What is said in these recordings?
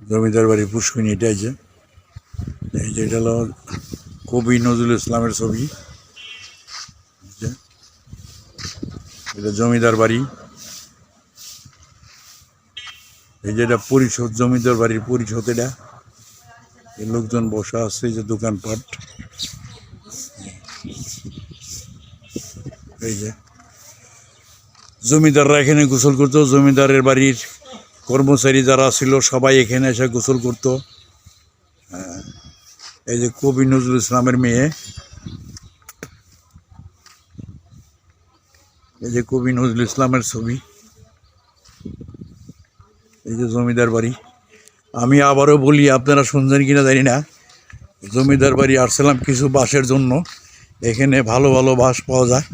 জমিদার বাড়ি পুষ্কিনী এটা যে। এই যে এটা হলো কবি নজরুল ইসলামের ছবি। এটা জমিদার বাড়ি। এই যে এটা পরিষদ জমিদার বাড়ির পরিষদ এটা। লোকজন বসা আছে, এই যে দোকানপাট। এই যে। জমিদাররা এখানে গোসল করতো জমিদারের বাড়ির কর্মচারী যারা ছিল সবাই এখানে এসে গোসল করতো। এই যে কবি নজরুল ইসলামের মেয়ে। এই যে কবি নজরুল ইসলামের ছবি। এই যে জমিদার বাড়ি। আমি আবারও বলি, আপনারা শুনছেন কিনা জানি না। জমিদার বাড়ি আসছিলাম কিছু বাসের জন্য। এখানে ভালো ভালো বাস পাওয়া যায়।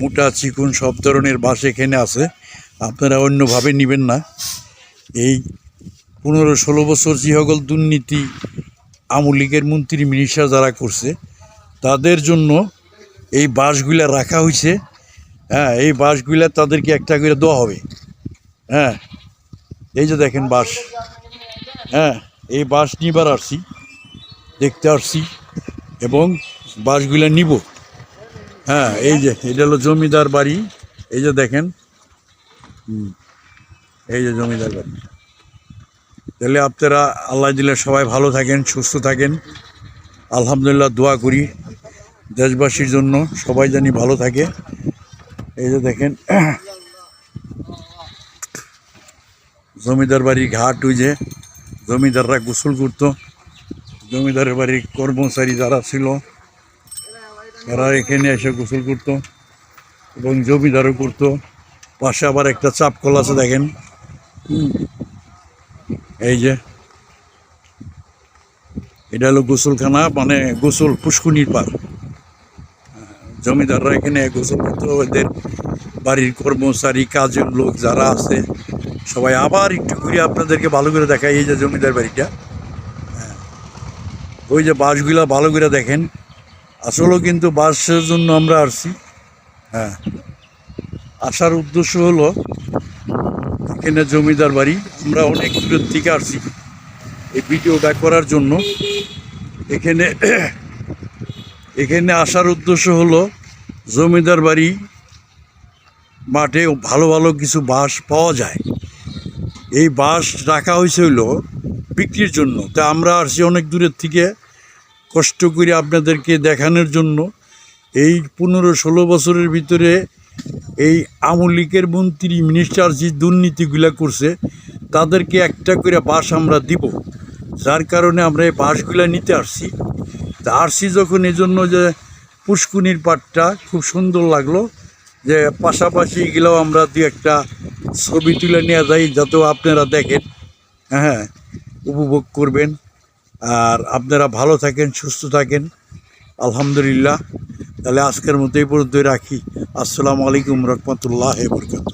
মোটা চিকুন সব ধরনের বাস এখানে আছে। আপনারা অন্যভাবে নেবেন না। এই পনেরো ষোলো বছর যে সকল দুর্নীতি আওয়ামী লীগের মন্ত্রী মিনিস্টার যারা করছে, তাদের জন্য এই বাসগুলা রাখা হয়েছে হ্যাঁ এই বাসগুলা তাদেরকে একটা করে দেওয়া হবে। হ্যাঁ এই যে দেখেন বাস হ্যাঁ এই বাস নিবার আসছি, দেখতে আসছি এবং বাসগুলা নিব। হ্যাঁ এই যে, এটা হলো জমিদার বাড়ি। এই যে দেখেন এই যে জমিদার বাড়ি তাহলে আপনারা আল্লাহ দিলে সবাই ভালো থাকেন, সুস্থ থাকেন। আলহামদুলিল্লাহ দোয়া করি দেশবাসীর জন্য, সবাই জানি ভালো থাকে। এই যে দেখেন, জমিদার বাড়ির ঘাট ওই যে, জমিদাররা গোসল করতো। জমিদারের বাড়ির কর্মচারী যারা ছিল, তারা এখানে এসে গোসল করতো এবং জমিদারও করতো। পাশে আবার একটা চাপ কল আছে, দেখেন। এই যে। এটা হলো গোসলখানা মানে গোসল পুষ্কুনির পার জমিদাররা এখানে গোসল করতো ওদের বাড়ির কর্মচারী, কাজের লোক যারা আছে, সবাই আবার একটু ঘুরে আপনাদেরকে ভালো করে দেখায় এই যে জমিদার বাড়িটা। হ্যাঁ। ওই যে বাসগুলা ভালো করে দেখেন। আসলেও কিন্তু বাসের জন্য আমরা আসছি। হ্যাঁ। আসার উদ্দেশ্য হলো, এখানে জমিদার বাড়ি। আমরা অনেক দূরের থেকে আসছি এই ভিডিওটা করার জন্য। এখানে এখানে আসার উদ্দেশ্য হলো, জমিদার বাড়ি মাঠে ভালো ভালো কিছু বাস পাওয়া যায়। এই বাস রাখা হয়েছে হইল বিক্রির জন্য। তা আমরা আসছি অনেক দূরের থেকে, কষ্ট করে আপনাদেরকে দেখানোর জন্য। এই পনেরো ষোলো বছরের ভিতরে এই আওয়ামী লীগের মন্ত্রী মিনিস্টার যে দুর্নীতিগুলো করছে, তাদেরকে একটা করে বাস আমরা দিব। যার কারণে আমরা এই বাসগুলা নিতে আসছি। তা আসছি যখন এই জন্য যে পুষ্কুনির পাটটা খুব সুন্দর লাগল, যে পাশাপাশি এগুলোও আমরা দু একটা ছবি তুলে নেওয়া যায় যাতেও আপনারা দেখেন হ্যাঁ উপভোগ করবেন। আর আপনারা ভালো থাকেন, সুস্থ থাকেন। আলহামদুলিল্লাহ। তাহলে আজকের মতো এই পর্যন্ত রাখি। আসসালামু আলাইকুম রহমতুল্লাহ বরকাত